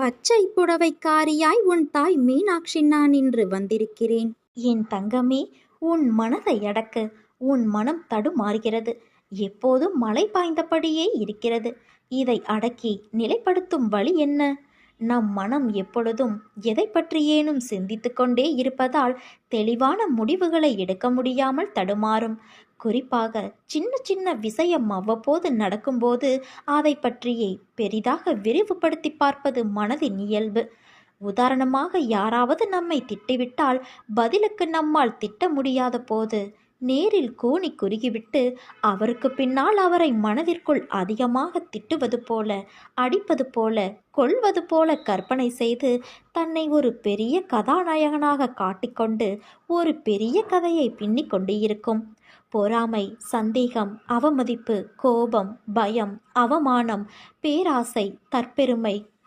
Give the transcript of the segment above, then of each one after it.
பச்சை புடவைக்காரியாய் உன் தாய் மீனாட்சி நான் இன்று வந்திருக்கிறேன். என் தங்கமே உன் மனதை அடக்க உன் மனம் தடுமாறுகிறது. எப்போதும் மழை பாய்ந்தபடியே இருக்கிறது. இதை அடக்கி நிலைப்படுத்தும் வழி என்ன? நம் மனம் எப்பொழுதும் எதை பற்றியேனும் சிந்தித்து கொண்டே இருப்பதால் தெளிவான முடிவுகளை எடுக்க முடியாமல் தடுமாறும். குறிப்பாக சின்ன சின்ன விஷயம் அவ்வப்போது நடக்கும்போது அதை பற்றியே பெரிதாக விரிவுபடுத்தி பார்ப்பது மனதின் இயல்பு. உதாரணமாக யாராவது நம்மை திட்டிவிட்டால் பதிலுக்கு நம்மால் திட்ட முடியாத போது நேரில் கூனி குறுகிவிட்டு அவருக்கு பின்னால் அவரை மனதிற்குள் அதிகமாக திட்டுவது போல அடிப்பது போல கொள்வது போல கற்பனை செய்து தன்னை ஒரு பெரிய கதாநாயகனாக காட்டிக்கொண்டு ஒரு பெரிய கதையை பின்னிக் கொண்டு இருக்கும் பொறாமை சந்தேகம் அவமதிப்பு கோபம் பயம் அவமானம் பேராசை தற்பெருமை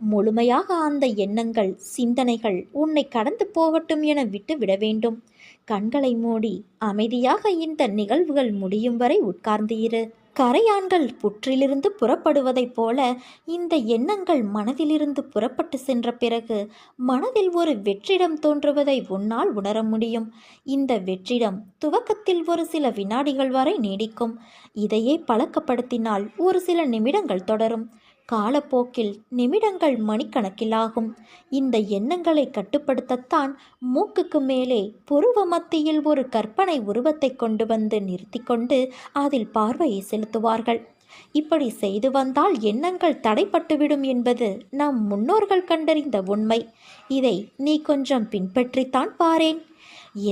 முழுமையாக அந்த எண்ணங்கள் சிந்தனைகள் உன்னை கடந்து போகட்டும் என விட்டு விட வேண்டும். கண்களை மூடி அமைதியாக இந்த நிகழ்வுகள் முடியும் வரை உட்கார்ந்து இரு. கரையான்கள் புற்றிலிருந்து புறப்படுவதைப் போல இந்த எண்ணங்கள் மனதிலிருந்து புறப்பட்டு சென்ற பிறகு மனதில் ஒரு வெற்றிடம் தோன்றுவதை உன்னால் உணர முடியும். இந்த வெற்றிடம் துவக்கத்தில் ஒரு சில வினாடிகள் வரை நீடிக்கும். இதையே பழக்கப்படுத்தினால் ஒரு சில நிமிடங்கள் தொடரும். காலப்போக்கில் நிமிடங்கள் மணிக்கணக்கிலாகும். இந்த எண்ணங்களை கட்டுப்படுத்தத்தான் மூக்குக்கு மேலே புருவ மத்தியில் ஒரு கற்பனை உருவத்தை கொண்டு வந்து நிறுத்தி கொண்டு அதில் பார்வையை செலுத்துவார்கள். இப்படி செய்து வந்தால் எண்ணங்கள் தடைப்பட்டுவிடும் என்பது நம் முன்னோர்கள் கண்டறிந்த உண்மை. இதை நீ கொஞ்சம் பின்பற்றித்தான் பாரேன்.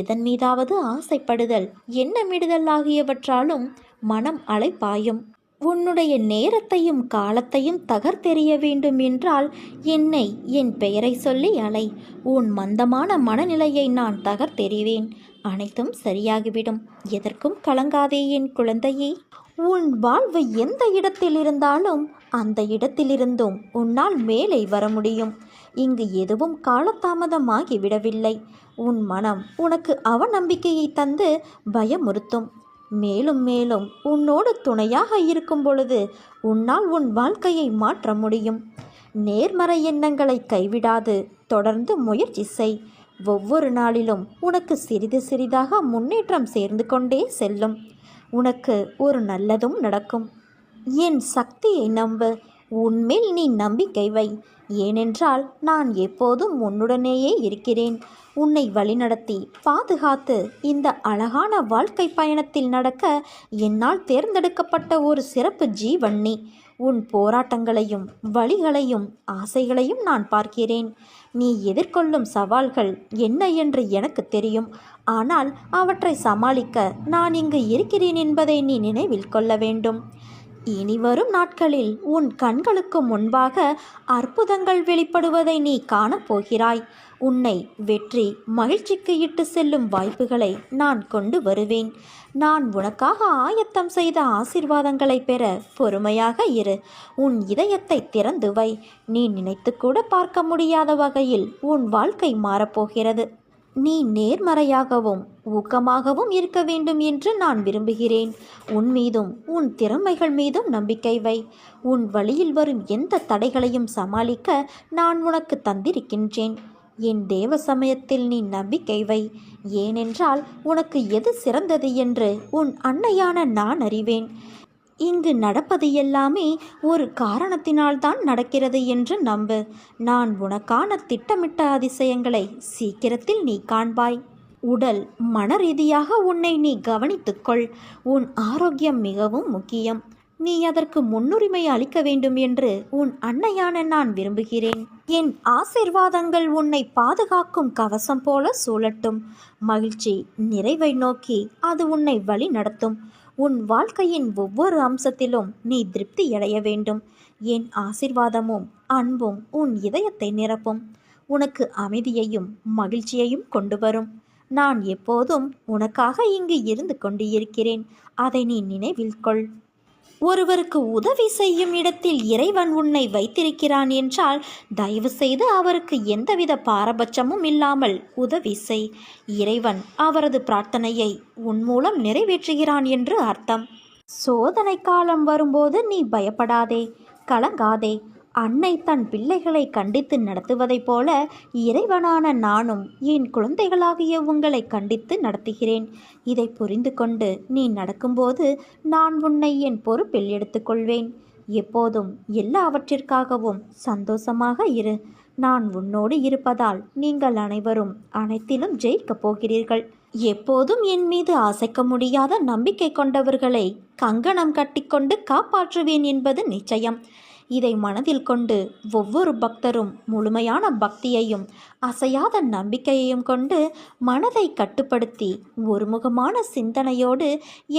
எதன் மீதாவது ஆசைப்படுதல் எண்ணமிடுதல் ஆகியவற்றாலும் மனம் அலைப்பாயும். உன்னுடைய நேரத்தையும் காலத்தையும் தகர்த்தெறிய வேண்டும் என்றால் என்னை என் பெயரை சொல்லி அலை. உன் மந்தமான மனநிலையை நான் தகர்த்தெறிவேன். அனைத்தும் சரியாகிவிடும். எதற்கும் கலங்காதே என் குழந்தையே. உன் வாழ்வு எந்த இடத்தில் இருந்தாலும் அந்த இடத்திலிருந்தும் உன்னால் மேலே வர முடியும். இங்கு எதுவும் காலதாமதமாகி விடவில்லை உன் மனம் உனக்கு அவநம்பிக்கையை தந்து பயமுறுத்தும். மேலும் மேலும் உன்னோடு துணையாக இருக்கும் பொழுது உன்னால் உன் வாழ்க்கையை மாற்ற முடியும். நேர்மறை எண்ணங்களை கைவிடாது. தொடர்ந்து முயற்சி செய். ஒவ்வொரு நாளிலும் உனக்கு சிறிது சிறிதாக முன்னேற்றம் சேர்ந்து கொண்டே செல்லும். உனக்கு ஒரு நல்லதும் நடக்கும். என் சக்தியை நம்பு. உன்மேல் நீ நம்பிக்கை வை. ஏனென்றால் நான் எப்போதும் உன்னுடனேயே இருக்கிறேன். உன்னை வழிநடத்தி பாதுகாத்து இந்த அழகான வாழ்க்கை பயணத்தில் நடக்க என்னால் தேர்ந்தெடுக்கப்பட்ட ஒரு சிறப்பு ஜீவன் நீ உன் போராட்டங்களையும் வழிகளையும் ஆசைகளையும் நான் பார்க்கிறேன். நீ எதிர்கொள்ளும் சவால்கள் என்ன என்று எனக்கு தெரியும். ஆனால் அவற்றை சமாளிக்க நான் இங்கு இருக்கிறேன் என்பதை நீ நினைவில் கொள்ள வேண்டும். இனி வரும் நாட்களில் உன் கண்களுக்கு முன்பாக அற்புதங்கள் வெளிப்படுவதை நீ காணப்போகிறாய் உன்னை வெற்றி மகிழ்ச்சிக்கு இட்டு செல்லும் வாய்ப்புகளை நான் கொண்டு வருவேன். நான் உனக்காக ஆயத்தம் செய்த ஆசிர்வாதங்களை பெற பொறுமையாக இரு. உன் இதயத்தை திறந்து வை. நீ நினைத்து கூட பார்க்க முடியாத வகையில் உன் வாழ்க்கை மாறப்போகிறது நீ நேர்மறையாகவும் ஊக்கமாகவும் இருக்க வேண்டும் என்று நான் விரும்புகிறேன். உன் மீதும் உன் திறமைகள் மீதும் நம்பிக்கை வை. உன் வழியில் வரும் எந்த தடைகளையும் சமாளிக்க நான் உனக்கு தந்திருக்கின்றேன். என் தேவ சமயத்தில் நீ நம்பிக்கை வை. ஏனென்றால் உனக்கு எது சிறந்தது என்று உன் அன்னையான நான் அறிவேன். இங்கு நடப்பது எல்லாமே ஒரு காரணத்தினால்தான் நடக்கிறது என்று நம்பு. நான் உனக்கான திட்டமிட்ட அதிசயங்களை சீக்கிரத்தில் நீ காண்பாய். உடல் மன ரீதியாக உன்னை நீ கவனித்துக்கொள். உன் ஆரோக்கியம் மிகவும் முக்கியம். நீ அதற்கு முன்னுரிமை அளிக்க வேண்டும் என்று உன் அன்னையான நான் விரும்புகிறேன். என் ஆசிர்வாதங்கள் உன்னை பாதுகாக்கும் கவசம் போல சூழட்டும். மகிழ்ச்சி நிறைவை நோக்கி அது உன்னை வழி நடத்தும் உன் வாழ்க்கையின் ஒவ்வொரு அம்சத்திலும் நீ திருப்தி அடைய வேண்டும். என் ஆசிர்வாதமும் அன்பும் உன் இதயத்தை நிரப்பும். உனக்கு அமைதியையும் மகிழ்ச்சியையும் கொண்டு வரும். நான் எப்போதும் உனக்காக இங்கு இருந்து கொண்டு இருக்கிறேன் அதை நீ நினைவில் கொள். ஒருவருக்கு உதவி செய்யும் இடத்தில் இறைவன் உன்னை வைத்திருக்கிறான் என்றால் தயவு செய்து அவருக்கு எந்தவித பாரபட்சமும் இல்லாமல் உதவி செய். இறைவன் அவரது பிரார்த்தனையை உன் மூலம் நிறைவேற்றுகிறான் என்று அர்த்தம். சோதனை காலம் வரும்போது நீ பயப்படாதே கலங்காதே. அன்னை தன் பிள்ளைகளை கண்டித்து நடத்துவதைப் போல இறைவனான நானும் என் குழந்தைகளாகிய உங்களை கண்டித்து நடத்துகிறேன். இதை புரிந்து கொண்டு நீ நடக்கும்போது நான் உன்னை என் பொறுப்பில் எடுத்துக்கொள்வேன். எப்போதும் எல்லாவற்றிற்காகவும் சந்தோஷமாக இரு. நான் உன்னோடு இருப்பதால் நீங்கள் அனைவரும் அனைத்திலும் ஜெயிக்கப் போகிறீர்கள். எப்போதும் என் மீது அசைக்க முடியாத நம்பிக்கை கொண்டவர்களை கங்கணம் கட்டிக்கொண்டு காப்பாற்றுவேன் என்பது நிச்சயம். இதை மனதில் கொண்டு ஒவ்வொரு பக்தரும் முழுமையான பக்தியையும் அசையாத நம்பிக்கையையும் கொண்டு மனதை கட்டுப்படுத்தி ஒருமுகமான சிந்தனையோடு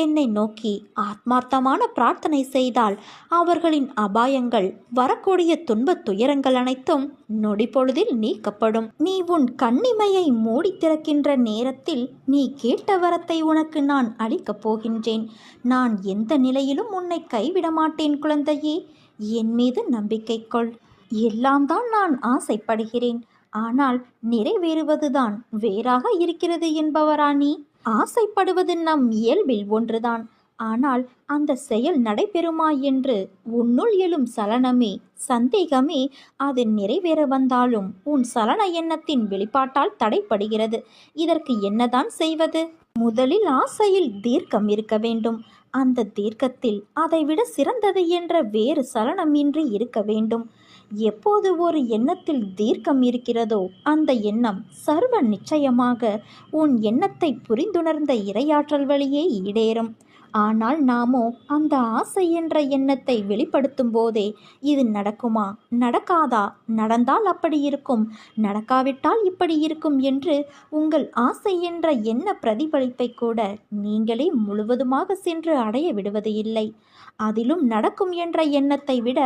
என்னை நோக்கி ஆத்மார்த்தமான பிரார்த்தனை செய்தால் அவர்களின் அபாயங்கள் வரக்கூடிய துன்பத் துயரங்கள் அனைத்தும் நொடிப்பொழுதில் நீக்கப்படும். நீ உன் கண்ணிமையை மூடி திறக்கின்ற நேரத்தில் நீ கேட்ட வரத்தை உனக்கு நான் அளிக்கப் போகின்றேன். நான் எந்த நிலையிலும் உன்னை கைவிட மாட்டேன் குழந்தையே. என் மீது நம்பிக்கை கொள். எல்லாம் தான் நான் ஆசைப்படுகிறேன். ஆனால் நிறைவேறுவதுதான் வேறாக இருக்கிறது என்பவரா நீ ஆசைப்படுவது நம் இயல்பில் ஒன்றுதான். ஆனால் அந்த செயல் நடைபெறுமா என்று உன்னுள் எழும் சலனமே சந்தேகமே அது நிறைவேற வந்தாலும் உன் சலன எண்ணத்தின் வெளிப்பாட்டால் தடைப்படுகிறது இதற்கு என்னதான் செய்வது? முதலில் ஆசையில் தீர்க்கம் இருக்க வேண்டும். அந்த தீர்க்கத்தில் அதைவிட சிறந்தது என்ற வேறு சலனமின்றி இருக்க வேண்டும். எப்போது ஒரு எண்ணத்தில் தீர்க்கம் இருக்கிறதோ அந்த எண்ணம் சர்வ நிச்சயமாக உன் எண்ணத்தை புரிந்துணர்ந்த இரையாற்றல் வழியே ஈடேறும். ஆனால் நாமோ அந்த ஆசை என்ற எண்ணத்தை வெளிப்படுத்தும் போதே இது நடக்குமா? நடக்காதா? நடந்தால் அப்படி இருக்கும். நடக்காவிட்டால் இப்படி இருக்கும் என்று உங்கள் ஆசை என்ற எண்ண பிரதிபலிப்பை கூட நீங்களே முழுவதுமாக சென்று அடைய விடுவது இல்லை. அதிலும் நடக்கும் என்ற எண்ணத்தை விட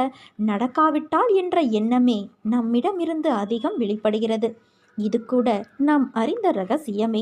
நடக்காவிட்டால் என்ற எண்ணமே நம்மிடமிருந்து அதிகம் வெளிப்படுகிறது. இது கூட நாம் அறிந்த ரகசியமே.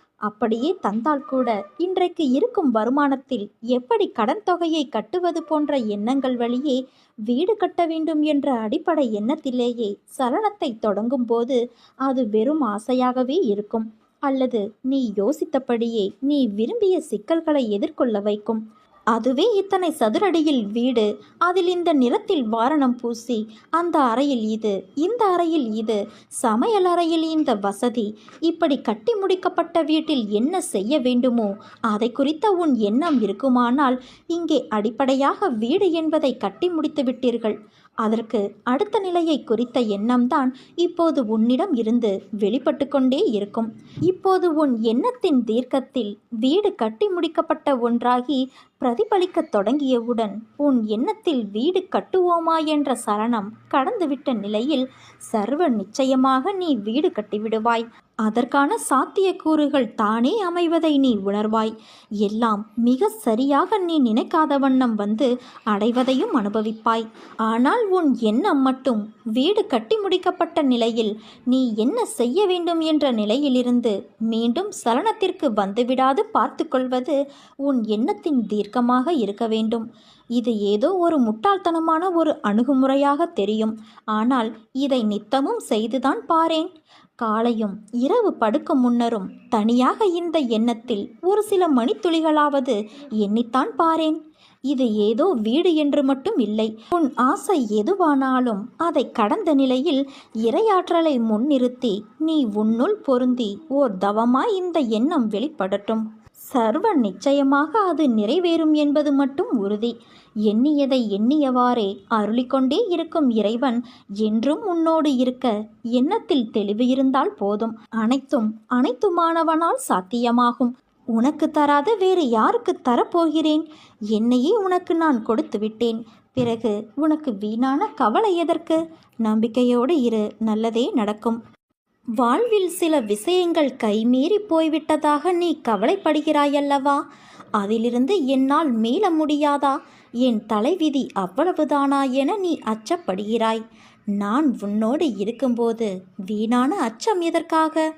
அப்படியே தந்தால் கூட இன்றைக்கு இருக்கும் வருமானத்தில் எப்படி கடன் தொகையை கட்டுவது போன்ற எண்ணங்கள் வழியே வீடு கட்ட வேண்டும் என்ற அடிப்படை எண்ணத்திலேயே சலனத்தை தொடங்கும் போது அது வெறும் ஆசையாகவே இருக்கும். அல்லது நீ யோசித்தபடியே நீ விரும்பிய சிக்கல்களை எதிர்கொள்ள வைக்கும். அதுவே இத்தனை சதுரடியில் வீடு. அதில் இந்த நிறத்தில் வாரணம் பூசி அந்த அறையில் இது இந்த அறையில் இது சமையல் அறையில் இந்த வசதி. இப்படி கட்டி முடிக்கப்பட்ட வீட்டில் என்ன செய்ய வேண்டுமோ அதை குறித்த உன் எண்ணம் இருக்குமானால் இங்கே அடிப்படையாக வீடு என்பதை கட்டி முடித்து விட்டீர்கள். அதற்கு அடுத்த நிலையை குறித்த எண்ணம்தான் இப்போது உன்னிடம் இருந்து வெளிப்பட்டு கொண்டே இருக்கும். இப்போது உன் எண்ணத்தின் தீர்க்கத்தில் வீடு கட்டி முடிக்கப்பட்ட ஒன்றாகி பிரதிபலிக்கத் தொடங்கியவுடன் உன் எண்ணத்தில் வீடு கட்டுவோமா என்ற சரணம் கடந்துவிட்ட நிலையில் சர்வ நிச்சயமாக நீ வீடு கட்டிவிடுவாய். அதற்கான சாத்தியக்கூறுகள் தானே அமைவதை நீ உணர்வாய். எல்லாம் மிக சரியாக நீ நினைக்காத வண்ணம் வந்து அடைவதையும் அனுபவிப்பாய். ஆனால் உன் எண்ணம் மட்டும் வீடு கட்டி முடிக்கப்பட்ட நிலையில் நீ என்ன செய்ய வேண்டும் என்ற நிலையிலிருந்து மீண்டும் சலனத்திற்கு வந்துவிடாது பார்த்துக்கொள்வது உன் எண்ணத்தின் தீர்க்கமாக இருக்க வேண்டும். இது ஏதோ ஒரு முட்டாள்தனமான ஒரு அணுகுமுறையாக தெரியும். ஆனால் இதை நித்தமும் செய்துதான் பாரேன். காலையும் இரவு படுக்கும் முன்னரும் தனியாக இந்த எண்ணத்தில் ஒரு சில மணித்துளிகளாவது எண்ணித்தான் பாரேன். இது ஏதோ வீடு என்று மட்டும் இல்லை. உன் ஆசை எதுவானாலும் அதை கடந்த நிலையில் இரையாற்றலை முன்னிறுத்தி நீ உன்னுள் பொருந்தி ஓர் தவமாய் இந்த எண்ணம் வெளிப்படட்டும். சர்வ நிச்சயமாக அது நிறைவேறும் என்பது மட்டும் உறுதி. எண்ணியதை எண்ணியவாறே அருளிக்கொண்டே இருக்கும் இறைவன் என்றும் உன்னோடு இருக்க எண்ணத்தில் தெளிவு இருந்தால் போதும். அனைத்தும் அனைத்துமானவனால் சாத்தியமாகும். உனக்கு தராத வேறு யாருக்கு தரப்போகிறேன்? என்னையே உனக்கு நான் கொடுத்து விட்டேன். பிறகு உனக்கு வீணான கவலை எதற்கு? நம்பிக்கையோடு இரு நல்லதே நடக்கும். வாழ்வில் சில விஷயங்கள் கைமீறி போய்விட்டதாக நீ கவலைப்படுகிறாயல்லவா? அதிலிருந்து என்னால் மீள முடியாதா? என் தலைவிதி அவ்வளவுதானா என நீ அச்சப்படுகிறாய். நான் உன்னோடு இருக்கும்போது வீணான அச்சம் எதற்காக?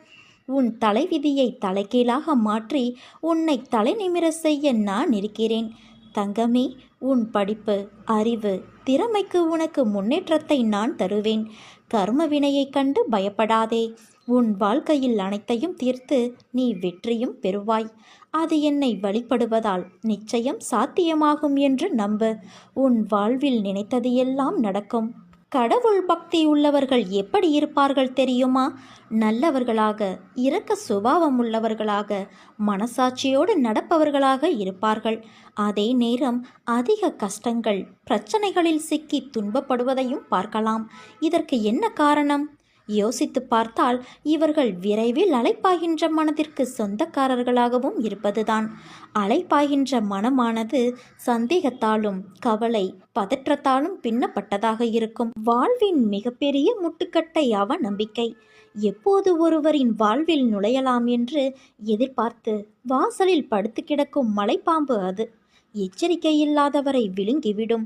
உன் தலைவிதியை தலைகீழாக மாற்றி உன்னை தலைநிமிர செய்ய நான் இருக்கிறேன். தங்கமே உன் படிப்பு அறிவு திறமைக்கு உனக்கு முன்னேற்றத்தை நான் தருவேன். கர்ம வினையைக் கண்டு பயப்படாதே. உன் வாழ்க்கையில் அனைத்தையும் தீர்த்து நீ வெற்றியும் பெறுவாய். அது என்னை வழிபடுவதால் நிச்சயம் சாத்தியமாகும் என்று நம்பு. உன் வாழ்வில் நினைத்தது எல்லாம் நடக்கும். கடவுள் பக்தி உள்ளவர்கள் எப்படி இருப்பார்கள் தெரியுமா? நல்லவர்களாக இரக்க சுபாவம் உள்ளவர்களாக மனசாட்சியோடு நடப்பவர்களாக இருப்பார்கள். அதே நேரம் அதிக கஷ்டங்கள் பிரச்சனைகளில் சிக்கி துன்பப்படுவதையும் பார்க்கலாம். இதற்கு என்ன காரணம்? யோசித்து பார்த்தால் இவர்கள் விரைவில் அலைப்பாகின்ற மனதிற்கு சொந்தக்காரர்களாகவும் இருப்பதுதான். அலைப்பாய்கின்ற மனமானது சந்தேகத்தாலும் கவலை பதற்றத்தாலும் பின்னப்பட்டதாக இருக்கும். வாழ்வின் மிகப்பெரிய முட்டுக்கட்டை அவ நம்பிக்கை எப்போது ஒருவரின் வாழ்வில் நுழையலாம் என்று எதிர்பார்த்து வாசலில் படுத்து கிடக்கும் மலைப்பாம்பு அது. எச்சரிக்கை இல்லாதவரை விழுங்கிவிடும்.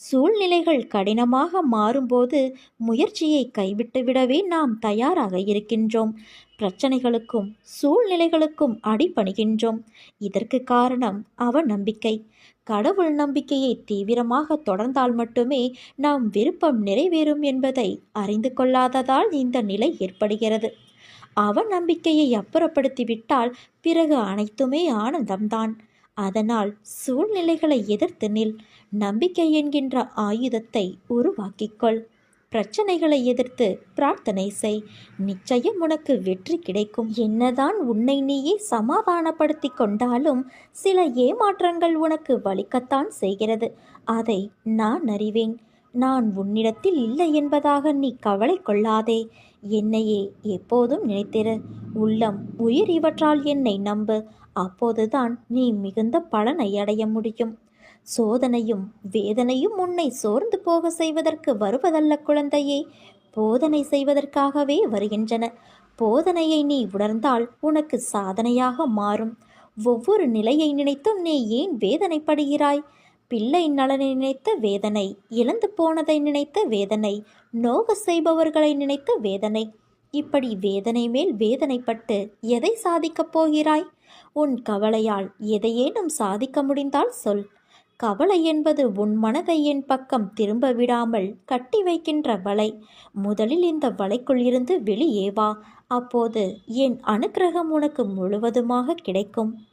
சூழ்நிலைகள் கடினமாக மாறும்போது முயற்சியை கைவிட்டுவிடவே நாம் தயாராக இருக்கின்றோம். பிரச்சனைகளுக்கும் சூழ்நிலைகளுக்கும் அடிபணிகின்றோம். இதற்கு காரணம் அவ நம்பிக்கை கடவுள் நம்பிக்கையை தீவிரமாக தொடர்ந்தால் மட்டுமே நாம் விருப்பம் நிறைவேறும் என்பதை அறிந்து கொள்ளாததால் இந்த நிலை ஏற்படுகிறது. அவ நம்பிக்கையை அப்புறப்படுத்திவிட்டால் பிறகு அனைத்துமே ஆனந்தம்தான். அதனால் சூழ்நிலைகளை எதிர்த்து நில். நம்பிக்கை என்கின்ற ஆயுதத்தை உருவாக்கிக்கொள். பிரச்சனைகளை எதிர்த்து பிரார்த்தனை செய். நிச்சயம் உனக்கு வெற்றி கிடைக்கும். என்னதான் உன்னை நீயே சமாதானப்படுத்தி கொண்டாலும் சில ஏமாற்றங்கள் உனக்கு வலிக்கத்தான் செய்கிறது. அதை நான் அறிவேன். நான் உன்னிடத்தில் இல்லை என்பதாக நீ கவலை கொள்ளாதே. என்னையே எப்போதும் நினைத்திரு. உள்ளம் உயிர் இவற்றால் என்னை நம்பு. அப்போதுதான் நீ மிகுந்த பலனை அடைய முடியும். சோதனையும் வேதனையும் உன்னை சோர்ந்து போக செய்வதற்கு வருவதல்ல குழந்தையே. போதனை செய்வதற்காகவே வருகின்றன. போதனையை நீ உணர்ந்தால் உனக்கு சாதனையாக மாறும். ஒவ்வொரு நிலையை நினைத்தும் நீ ஏன் வேதனைப்படுகிறாய்? பிள்ளை நலனை நினைத்த வேதனை இழந்து போனதை நினைத்த வேதனை நோக செய்பவர்களை நினைத்த வேதனை. இப்படி வேதனை மேல் வேதனைப்பட்டு எதை சாதிக்கப் போகிறாய்? உன் கவலையால் எதையேனும் சாதிக்க முடிந்தால் சொல். கவலை என்பது உன் மனதை என் பக்கம் திரும்ப விடாமல் கட்டி வைக்கின்ற வலை. முதலில் இந்த வலைக்குள் இருந்து வெளியே வா அப்போது என் அனுக்கிரகம் உனக்கு முழுவதுமாக கிடைக்கும்.